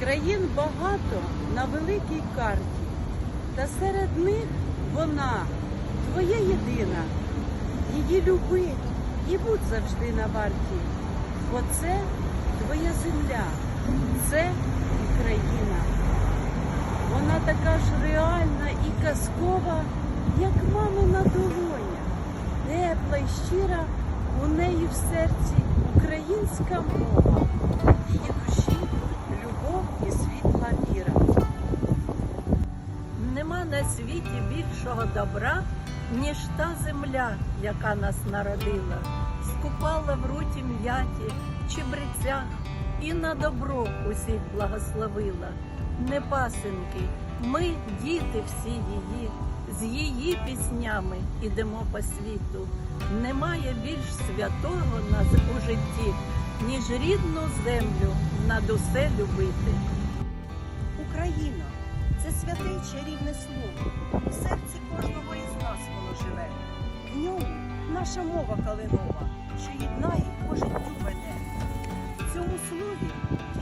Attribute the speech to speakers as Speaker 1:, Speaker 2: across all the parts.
Speaker 1: Країн багато на великій карті, та серед них вона, твоя єдина. Її любить і будь завжди на варті, бо це твоя земля, це Україна. Вона така ж реальна і казкова, як мамина долоня, тепла й щира у неї в серці українська мова, її душі любов і світла віра.
Speaker 2: Нема на світі більшого добра, ніж та земля, яка нас народила, скупала в руті м'яті, чебрецях і на добро усіх благословила. Не пасенки, ми діти всі її, з її піснями ідемо по світу. Немає більш святого нас у житті, ніж рідну землю над усе любити.
Speaker 3: Україна це святе чарівне слово. У серці кожного із нас воно живе. В ньому наша мова калинова, що єднає по життю веде. В цьому слові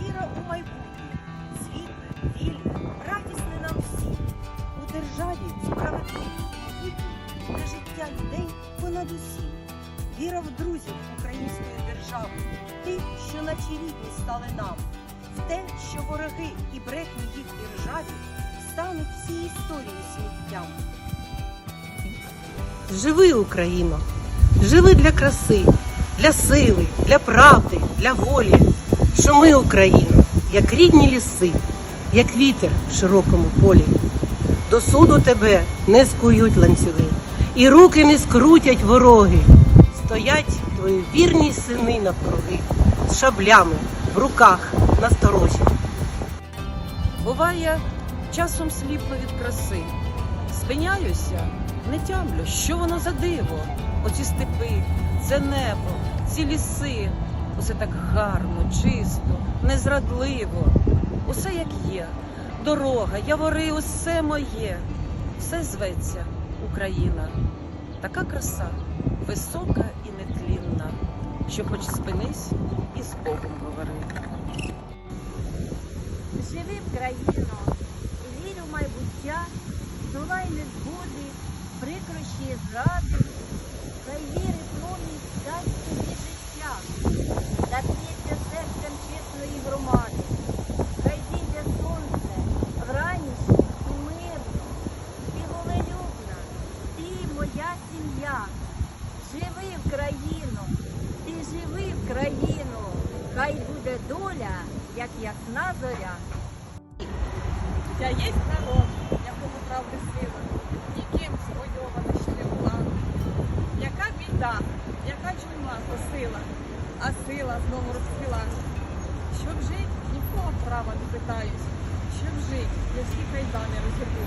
Speaker 3: віра у майбутнє, світле, вільне, радісне нам всім. У державі справедливі, для життя людей понад усім. Віра в друзів української держави, тих, що наче рідні стали нам в те, що вороги і брехні їх державі стануть всі історії сміттям.
Speaker 4: Живи, Україно, живи для краси, для сили, для правди, для волі. Шуми, Україно, як рідні ліси, як вітер в широкому полі. До суду тебе не скують ланцюги, і руки не скрутять вороги. Стоять твої вірні сини навкруги, з шаблями в руках насторожі.
Speaker 1: Буває, часом сліпну від краси. Спиняюся, не тямлю, що воно за диво. Оці степи, це небо, ці ліси. Усе так гарно, чисто, незрадливо. Усе як є. Дорога, явори, усе моє. Все зветься Україна. Така краса, висока що хоч спинись і з Богом говори.
Speaker 5: Живи в країно, і вір у майбуття, долай незгоди, прикрощі зради, хай віри промінь дасть тобі життя, зап'ється серцем чесної громади, хай зійде сонце вранішнє і мирне, ти волелюбна, ти моя сім'я, живи в країну, ти живи в країну, хай буде доля, як ясна зоря.
Speaker 6: Я єсть народ, якому правди сила, ніким звойована ще була. Яка біда, яка чума посила, а сила знову розцвіла. Щоб жить, нікого права не питаюсь. Щоб жить, я всі кайдани розірву.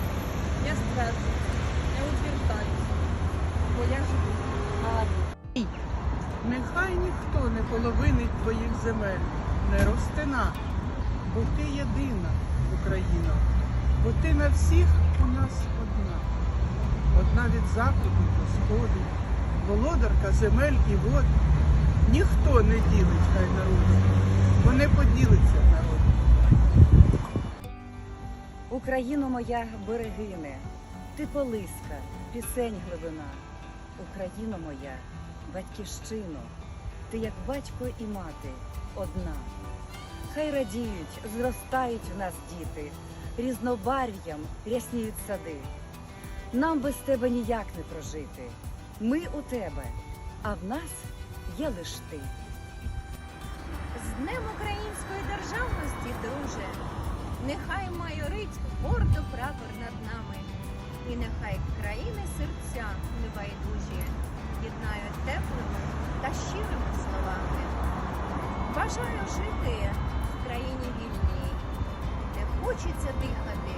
Speaker 6: Я стверджую, не утверждаюсь, бо я живу.
Speaker 7: Нехай ніхто не половинить твоїх земель, не розтина, бо ти єдина, Україна, бо ти на всіх у нас одна. Одна від заходу до сходу, володарка земель і вод. Ніхто не ділить хай народу, бо не поділиться народ.
Speaker 3: Україно моя берегине, ти полиска, пісень глибина. Україно моя, батьківщино, ти як батько і мати одна. Хай радіють, зростають в нас діти, різнобарв'ям рясніють сади. Нам без тебе ніяк не прожити. Ми у тебе, а в нас є лиш ти.
Speaker 8: З Днем Української державності, друже, нехай майорить гордо прапор над нами, і нехай країни серця теплими та щирими словами. Бажаю жити в країні вільній, де хочеться дихати